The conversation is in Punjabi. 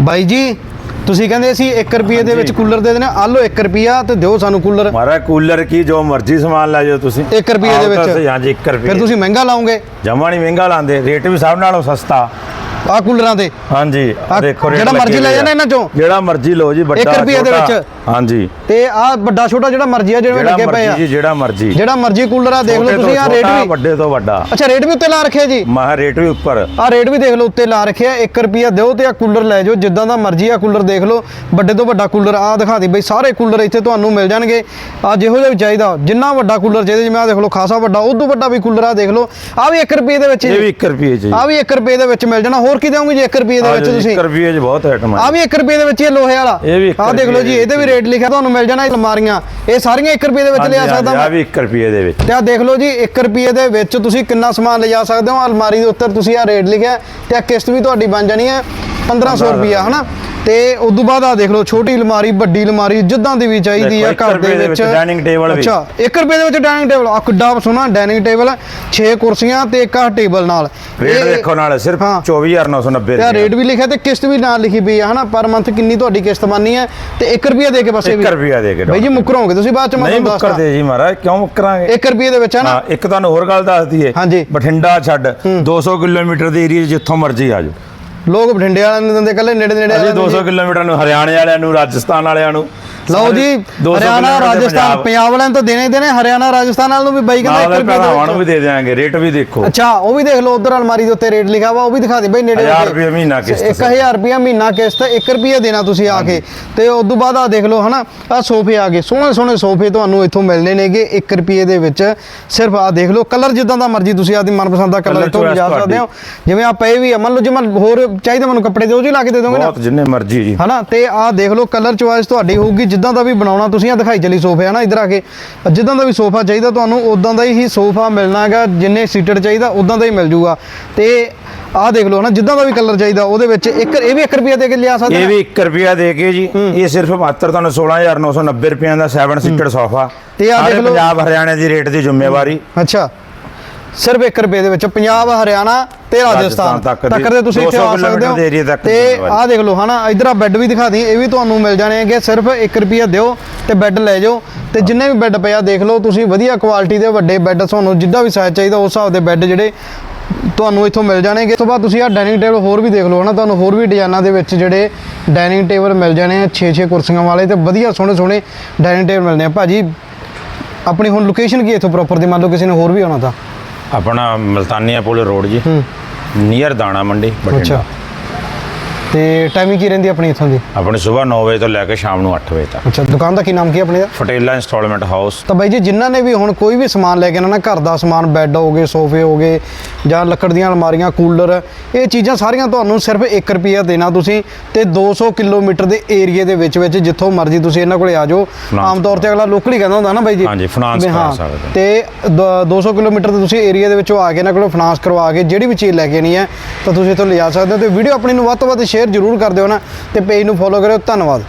ਬਾਈ ਜੀ ਤੁਸੀਂ ਕਹਿੰਦੇ ਅਸੀਂ 1 ਰੁਪਏ ਦੇ ਵਿੱਚ। ਕੂਲਰ ਦੇ ਦੇਣਾ ਆ ਲਓ 1 ਰੁਪਿਆ ਤੇ ਦਿਓ ਸਾਨੂੰ ਕੂਲਰ। ਮਾਰਾ ਕੂਲਰ ਕੀ ਜੋ ਮਰਜ਼ੀ ਸਮਾਨ ਲੈ ਜਾਓ ਤੁਸੀਂ। ਇੱਕ ਰੁਪਈਏ ਦੇ ਵਿੱਚ। ਹਾਂਜੀ 1 ਰੁਪਏ ਫਿਰ ਤੁਸੀਂ ਮਹਿੰਗਾ ਲਾਉਂਗੇ। ਜਮਾ ਨਹੀਂ ਮਹਿੰਗਾ ਲਾਉਂਦੇ ਰੇਟ ਵੀ ਸਭ ਨਾਲੋਂ ਸਸਤਾ। ਆ ਕੂਲਰਾਂ ਦੇ। ਹਾਂਜੀ ਆਹ ਦੇਖੋ ਰੇਟ ਜਿਹੜਾ ਮਰਜ਼ੀ ਲੈ। ਜਾਣਾ ਇਹਨਾਂ ਚੋਂ। ਜਿਹੜਾ ਮਰਜ਼ੀ ਲਓ ਜੀ ਵੱਡਾ ਇੱਕ ਰੁਪਈਏ ਦੇ ਛੋਟਾ। ਵਿੱਚ। ਹਾਂਜੀ। ਤੇ ਆ ਵੱਡਾ ਛੋਟਾ ਜਿਹੜਾ ਮਰਜ਼ੀ ਆ ਜਿਹੜਾ ਲੱਗੇ ਪਏ ਆ। ਜੀ ਜਿਹੜਾ ਮਰਜ਼ੀ। ਜਿਹੜਾ ਮਰਜ਼ੀ ਕੂਲਰ ਆ ਦੇਖ ਲਓ ਤੁਸੀਂ ਆ ਰੇਟ ਛੋਟਾ, ਵੀ ਵੱਡੇ ਤੋਂ ਵੱਡਾ। ਅੱਛਾ ਰੇਟ ਵੀ ਉੱਤੇ ਲਾ ਰੱਖਿਆ ਜੀ? ਮਹਾ ਰੇਟ ਵੀ ਉੱਪਰ। ਆ ਰੇਟ ਵੀ ਦੇਖ ਲਓ ਉੱਤੇ ਲਾ ਰੱਖਿਆ 1 ਰੁਪਿਆ ਦਿਓ ਤੇ ਆ ਕੂਲਰ ਲੈ ਜਾਓ ਜਿੱਦਾਂ ਦਾ ਮਰਜ਼ੀ ਆ ਕੂਲਰ ਦੇਖ ਲਓ ਵੱਡੇ ਤੋਂ ਵੱਡਾ ਕੂਲਰ ਆ ਦਿਖਾ ਦੀ ਬਈ ਸਾਰੇ ਕੂਲਰ ਇੱਥੇ ਤੁਹਾਨੂੰ ਮਿਲ ਜਾਣਗੇ। ਆ ਜਿਹੋ ਜਿਹਾ ਵੀ ਚਾਹੀਦਾ ਜਿੰਨਾ ਵੱਡਾ ਕੂਲਰ ਚਾਹੀਦਾ ਜਿਵੇਂ ਆ ਦੇਖ ਲਓ ਖਾਸਾ ਵੱਡਾ ਉਦੋਂ ਵੱਡਾ ਵੀ ਕੂਲਰ ਆ ਦੇਖ ਲਓ। ਆ ਵੀ 1 ਰੁਪਏ ਦੇ ਵਿੱਚ ਇਹ ਵੀ 1 ਰੁਪਏ ਚ ਜੀ। ਆ ਵੀ 1 ਰੁਪਏ ਦੇ ਵਿੱਚ ਮਿਲ ਜਾਣਾ ਹੋਰ ਕੀ ਦੇਵੋਗੇ ਜੀ 1 ਰੁਪਏ ਦੇ ਵਿੱਚ ਤੁਸੀਂ? 1 ਰੁਪਏ ਚ ਬਹੁਤ ਆਈਟਮ ਆ ਹੈ ਵੀ 1 ਰੁਪਏ ਦੇ ਵਿੱਚ ਇਹ ਲੋਹੇ ਵਾਲਾ। ਇਹ ਵੀ ਆ ਦੇਖ ਲਓ ਜੀ ਇਹਦੇ ਵੀ ਰੇਟ ਲਿਖਿਆ ਤੁਹਾਨੂੰ ਮਿਲ ਜਾਣਾ ਇਹ ਅਲਮਾਰੀਆਂ। ਇਹ ਸਾਰੀਆਂ 1 ਰੁਪਏ ਦੇ ਵਿੱਚ ਲਿਆ ਸਕਦਾ ਆ ਮੈਂ। ਵੀ 1 ਰੁਪਏ ਦੇ ਵਿੱਚ। ਤੇ ਆ ਦੇਖ ਲਓ ਜੀ 1 ਰੁਪਏ ਦੇ ਵਿੱਚ ਤੁਸੀਂ ਕਿੰਨਾ ਸਮਾਨ ਲਿਜਾ ਸਕਦੇ ਹੋ। ਅਲਮਾਰੀ ਦੇ ਉੱਤੇ ਤੁਸੀਂ ਆ ਰੇਟ ਲਿਖਿਆ ਤੇ ਆ ਕਿਸ਼ਤ ਵੀ ਤੁਹਾਡੀ ਬਣ ਜਾਣੀ ਹੈ 1500 ਰੁਪਿਆ ਹਨਾ? ਤੇ ਉਦੋਂ ਬਾਅਦ ਆ ਦੇਖ ਲਓ ਛੋਟੀ ਅਲਮਾਰੀ ਵੱਡੀ ਅਲਮਾਰੀ ਜਿੱਦਾਂ ਦੀ ਵੀ ਚਾਹੀਦੀ ਆ ਘਰ ਦੇ ਦੇ ਵਿੱਚ dining table ਵੀ। ਅੱਛਾ 1 ਰੁਪਏ ਦੇ ਵਿੱਚ ਡਾਈਨਿੰਗ ਟੇਬਲ ਆ ਕਿੱਡਾ ਸੋਹਣਾ ਡਾਈਨਿੰਗ ਟੇਬਲ 6 ਕੁਰਸੀਆਂ ਤੇ ਇੱਕ ਆ ਟੇਬਲ ਨਾਲ। ਰੇਟ ਦੇਖੋ ਨਾਲ ਸਿਰਫ ਹਾਂ। 24990 ਤੇ ਆ ਰੁਪਏ ਰੇਟ ਵੀ ਲਿਖਿਆ ਤੇ ਕਿਸ਼ਤ ਵੀ ਨਾਲ ਲਿਖੀ ਪਈ ਆ ਹਨਾ? ਪਰ ਮੰਥ ਕਿੰਨੀ ਤੁਹਾਡੀ ਕਿਸ਼ਤ ਬਣਨੀ ਹੈ ਤੇ 1 ਰੁਪਿਆ ਦੇ ਕੇ ਬਸ ਇਹ ਵੀ। 1 ਰੁਪਿਆ ਦੇ ਕੇ ਬਾਈ ਜੀ ਮੁਕਰੋਗੇ ਤੁਸੀਂ ਬਾਅਦ ਚ ਮੈਂ ਨਹੀਂ ਤੁਹਾਨੂੰ ਦੱਸਦਾ। ਮੁੱਕਰਦੇ ਜੀ ਮਹਾਰਾਜ ਕਿਉਂ ਮੁੱਕਰਾਂਗੇ? 1 ਰੁਪਏ ਦੇ ਵਿੱਚ ਹੈ ਨਾ ਹਾਂ ਇੱਕ ਤੁਹਾਨੂੰ ਹੋਰ ਗੱਲ ਦੱਸ ਦਈਏ। ਹਾਂਜੀ। ਬਠਿੰਡਾ ਛੱਡ 200 ਕਿਲੋਮੀਟਰ ਦੇ ਏਰੀਆ ਜਿੱਥੋਂ ਮਰਜ਼ੀ ਆ ਜਾਓ। ਲੋਕ ਬਠਿੰਡੇ ਵਾਲਿਆਂ ਨੂੰ ਦਿੰਦੇ ਕੱਲੇ ਨੇੜੇ ਨੇੜੇ ਅਸੀਂ ਵਾਲਿਆਂ ਨੂੰ 200 ਕਿਲੋਮੀਟਰ ਨੂੰ ਹਰਿਆਣੇ ਵਾਲਿਆਂ ਨੂੰ ਰਾਜਸਥਾਨ ਵਾਲਿਆਂ ਨੂੰ ਲਓ ਜੀ 200 ਹਰਿਆਣਾ ਰਾਜਸਥਾਨ ਪੰਜਾਬ। ਵਾਲਿਆਂ ਤਾਂ ਦੇਣੇ ਦੇਣੇ ਹਰਿਆਣਾ ਰਾਜਸਥਾਨ ਵਾਲ ਨੂੰ ਵੀ ਬਾਈ ਕਹਿੰਦਾ ਨਾਲ 1 ਰੁਪਏ ਭਰਾਵਾਂ ਨੂੰ ਦੇ ਵੀ ਦੇ ਦੇਵਾਂਗੇ ਰੇਟ ਵੀ ਦੇਖੋ। ਅੱਛਾ ਉਹ ਵੀ ਦੇਖ ਲਓ ਉਧਰ ਅਲਮਾਰੀ ਦੇ ਉੱਤੇ ਰੇਟ ਲਿਖਿਆ ਵਾ ਉਹ ਵੀ ਦਿਖਾ ਦੇ ਬਾਈ ਨੇੜੇ ਹਜ਼ਾਰ ਰੁਪਏ ਮਹੀਨਾ ਕਿਸ਼ਤ 1000 ਰੁਪਏ ਮਹੀਨਾ ਕਿਸ਼ਤ 1 ਰੁਪਏ ਦੇਣਾ ਤੁਸੀਂ ਆ ਕੇ। ਤੇ ਉਸ ਤੋਂ ਬਾਅਦ ਆ ਦੇਖ ਲਓ ਹਨਾ ਆ ਸੋਫੇ ਆ ਗਏ। ਸੋਹਣੇ ਸੋਹਣੇ ਸੋਫੇ ਤੁਹਾਨੂੰ ਇੱਥੋਂ ਮਿਲਣੇ ਨੇਗੇ 1 ਰੁਪਏ ਦੇ ਵਿੱਚ। ਸਿਰਫ ਆ ਦੇਖ ਲਓ ਕਲਰ ਜਿੱਦਾਂ ਦਾ ਮਰਜ਼ੀ ਤੁਸੀਂ ਆਪਦੀ ਮਨਪਸੰਦ ਦਾ ਕਲਰ ਇੱਥੋਂ ਲਿਜਾ ਸਕਦੇ ਹੋ। ਜਿਵੇਂ ਆ ਪਏ ਵੀ ਆ ਮੰਨ ਲਓ ਜੇ ਹੋਰ ਚਾਹੀਦਾ ਮੈਨੂੰ ਕੱਪੜੇ ਦਿਓ ਜੀ ਲਾ ਕੇ ਦੇ ਦੋਗੇ ਨਾ। ਬਹੁਤ ਜਿੰਨੇ ਮਰਜ਼ੀ ਜੀ। ਹਨਾ ਤੇ ਆਹ ਦੇਖ ਲਓ ਕਲਰ ਚੁਆਇਸ ਤੁਹਾਡੀ ਹੋਊਗੀ ਜਿੱਦਾਂ ਦਾ ਵੀ ਬਣਾਉਣਾ ਤੁਸੀਂ ਆ ਦਿਖਾਈ ਚਲੀ ਸੋਫੇ ਹਨਾ ਇਧਰ ਆ ਕੇ। ਜਿੱਦਾਂ ਦਾ ਵੀ ਸੋਫਾ ਚਾਹੀਦਾ ਤੁਹਾਨੂੰ ਉਦਾਂ ਦਾ ਹੀ ਸੋਫਾ ਮਿਲਣਾ ਹੈਗਾ ਜਿੰਨੇ ਸੀਟਡ ਚਾਹੀਦਾ ਉਦਾਂ ਦਾ ਹੀ ਮਿਲ ਜੂਗਾ। ਤੇ ਆਹ ਦੇਖ ਲਓ ਹਨਾ ਜਿੱਦਾਂ ਦਾ ਵੀ ਕਲਰ ਚਾਹੀਦਾ ਉਹਦੇ ਵਿੱਚ ਇੱਕ ਇਹ ਵੀ 1 ਰੁਪਿਆ ਦੇ ਕੇ ਲਿਆ ਸਕਦੇ ਇਹ ਆ? ਵੀ 1 ਰੁਪਿਆ ਦੇ ਕੇ ਜੀ ਇਹ ਸਿਰਫ ਮਾਤਰ ਤੁਹਾਨੂੰ 16990 ਰੁਪਏ ਦਾ 7 ਸੀਟਡ ਸੋਫਾ। ਤੇ ਆਹ ਸਾਰੇ ਦੇਖ ਲਓ। ਪੰਜਾਬ ਹਰਿਆਣੇ ਦੀ ਰੇਟ ਦੀ ਜ਼ਿੰਮੇਵਾਰੀ। ਅੱਛਾ। ਸਿਰਫ 1 ਰੁਪਏ ਦੇ ਵਿੱਚ ਪੰਜਾਬ ਹਰਿਆਣਾ ਤੇ ਰਾਜਸਥਾਨ ਤੱਕ ਦੀ ਤੁਸੀਂ ਇੱਥੇ 200 ਆ ਸਕਦੇ ਹੋ। ਤੇ ਆਹ ਦੇਖ ਲਓ ਹਨਾ ਇਧਰ ਆ ਬੈੱਡ ਵੀ ਦਿਖਾ ਦਈ ਇਹ ਵੀ ਤੁਹਾਨੂੰ ਮਿਲ ਜਾਣੇ ਹੈਗੇ ਸਿਰਫ 1 ਰੁਪਿਆ ਦਿਓ ਤੇ ਬੈੱਡ ਲੈ ਜਾਓ। ਤੇ ਜਿੰਨੇ ਵੀ ਬੈੱਡ ਪਿਆ ਦੇਖ ਲਓ ਤੁਸੀਂ ਵਧੀਆ ਕੁਆਲਿਟੀ ਦੇ ਵੱਡੇ ਬੈੱਡ ਤੁਹਾਨੂੰ ਜਿੱਦਾਂ ਵੀ ਸਾਈਜ਼ ਚਾਹੀਦਾ ਉਸ ਹਿਸਾਬ ਦੇ ਬੈੱਡ ਜਿਹੜੇ ਤੁਹਾਨੂੰ ਇੱਥੋਂ ਮਿਲ ਜਾਣਗੇ। ਇਸ ਤੋਂ ਬਾਅਦ ਤੁਸੀਂ ਆ ਡਾਈਨਿੰਗ ਟੇਬਲ ਹੋਰ ਵੀ ਦੇਖ ਲਓ ਹਨਾ ਤੁਹਾਨੂੰ ਹੋਰ ਵੀ ਡਿਜ਼ਾਈਨਾਂ ਦੇ ਵਿੱਚ ਜਿਹੜੇ ਡਾਈਨਿੰਗ ਟੇਬਲ ਮਿਲ ਜਾਣੇ ਆ 6-6 ਕੁਰਸੀਆਂ ਵਾਲੇ ਤੇ ਵਧੀਆ ਸੋਹਣੇ ਸੋਹਣੇ ਡਾਈਨਿੰਗ ਟੇਬਲ ਮਿਲਦੇ ਆ। ਭਾਜੀ ਆਪਣੀ ਹੁਣ ਲੋਕੇਸ਼ਨ ਕੀ ਇੱਥੋਂ ਪ੍ਰੋਪਰ ਦੀ? ਮੰਨ ਲਓ ਕਿਸੇ ਨੇ ਹੋਰ ਵੀ ਆਉਣਾ ਤਾਂ। ਆਪਣਾ ਮਲਤਾਨੀਆ ਪੁਲ ਰੋਡ ਜੀ। ਨੀਅਰ ਦਾਣਾ ਮੰਡੀ ਬਠਿੰਡਾ। ਅੱਛਾ ਤੇ ਟਾਈਮਿੰਗ ਕੀ ਰਹਿੰਦੀ ਆਪਣੀ ਇੱਥੋਂ ਦੀ? ਆਪਣੀ ਸਵੇਰ 9 ਵਜੇ ਤੋਂ ਲੈ ਕੇ ਸ਼ਾਮ ਨੂੰ 8 ਵਜੇ ਤੱਕ। ਅੱਛਾ ਦੁਕਾਨ ਦਾ ਕੀ ਨਾਮ ਕੀ ਆਪਣੀ ਦਾ? ਫਟੇਲਾ ਇੰਸਟਾਲਮੈਂਟ ਹਾਊਸ ਤਾਂ ਬਾਈ ਜੀ ਜਿਨ੍ਹਾਂ ਨੇ ਵੀ ਹੁਣ ਕੋਈ ਵੀ ਸਮਾਨ ਲੈ ਕੇ ਨਾ ਘਰ ਦਾ ਸਮਾਨ ਬੈੱਡ ਹੋ ਗਏ ਸੋਫੇ ਹੋ ਗਏ ਜਾਂ ਲੱਕੜ ਦੀਆਂ ਅਲਮਾਰੀਆਂ ਕੂਲਰ ਇਹ ਚੀਜ਼ਾਂ ਸਾਰੀਆਂ ਤੁਹਾਨੂੰ ਸਿਰਫ 1 ਰੁਪਿਆ ਦੇਣਾ ਤੁਸੀਂ ਤੇ 200 ਕਿਲੋਮੀਟਰ ਦੇ ਏਰੀਏ ਦੇ ਵਿੱਚ ਵਿੱਚ ਜਿੱਥੋਂ ਮਰਜ਼ੀ ਤੁਸੀਂ ਇਹਨਾਂ ਕੋਲੇ ਆ ਜਾਓ। ਆਮ ਤੌਰ ਤੇ ਅਗਲਾ ਲੋਕਲ ਹੀ ਕਹਿੰਦਾ ਹੁੰਦਾ ਨਾ ਬਾਈ ਜੀ। ਹਾਂਜੀ, ਵੀ ਕਰਾ ਸਕਦੇ। ਤੇ ਦ- 200 ਕਿਲੋਮੀਟਰ ਦੇ ਤੁਸੀਂ ਏਰੀਆ ਦੇ ਵਿੱਚੋਂ ਆ ਕੇ ਇਹਨਾਂ ਕੋਲੋਂ ਫਾਈਨਾਂਸ ਕਰਵਾ ਕੇ ਜਿਹੜੀ ਵੀ ਚੀਜ਼ ਲੈ ਕੇ ਆਉਣੀ ਹੈ ਤਾਂ ਤੁਸੀਂ ਇੱਥੋਂ ਲਿਜਾ ਸਕਦੇ ਹੋ ਤੇ ਵੀਡੀਓ ਆਪਣੀ ਨੂੰ ਵੱਧ ਤੋਂ ਵੱਧ ਸ਼ੇਅਰ ਜ਼ਰੂਰ ਕਰ ਦਿਓ ਨਾ ਤੇ ਪੇਜ ਨੂੰ ਫੋਲੋ ਕਰਿਓ ਧੰਨਵਾਦ।